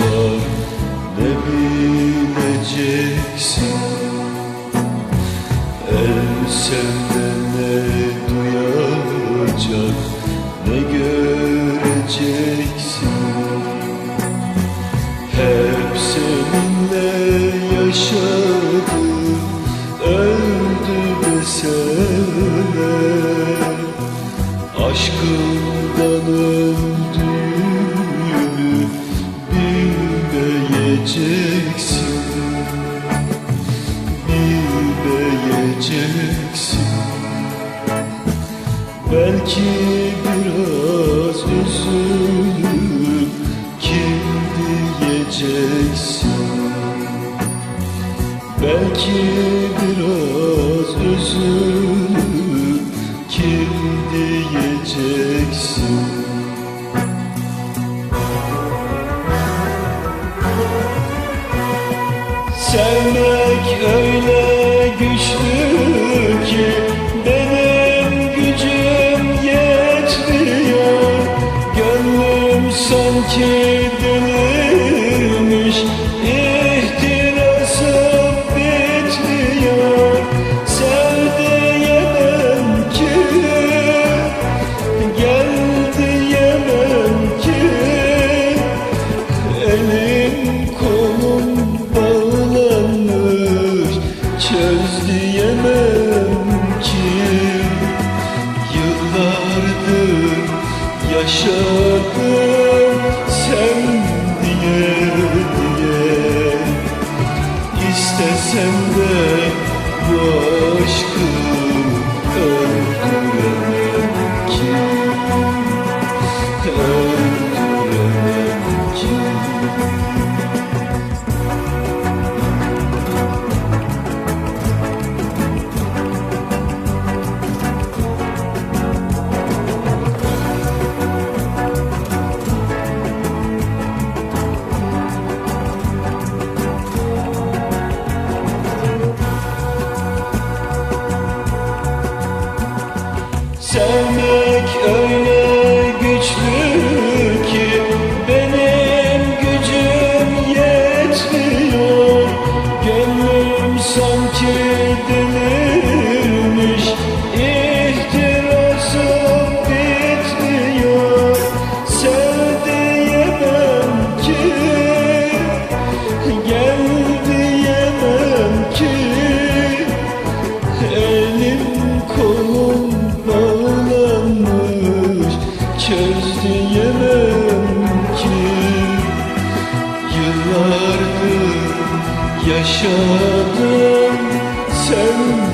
var ne bileceksin? El senden ne duyacak bilmeyeceksin Bilmeyeceksin Belki biraz üzülüp kim diyeceksin Belki biraz üzülüp kim diyeceksin Sevmek öyle güçlü ki benim gücüm yetmiyor. Gönlüm sanki delirmiş ihtirasım bitmiyor. Sev diyemem ki gel diyemem ki. Elim yaşadım sen diye diye İstesem de bu aşkı öldüremem ki Öldüremem ki Sevmek öyle yaşadım. Sen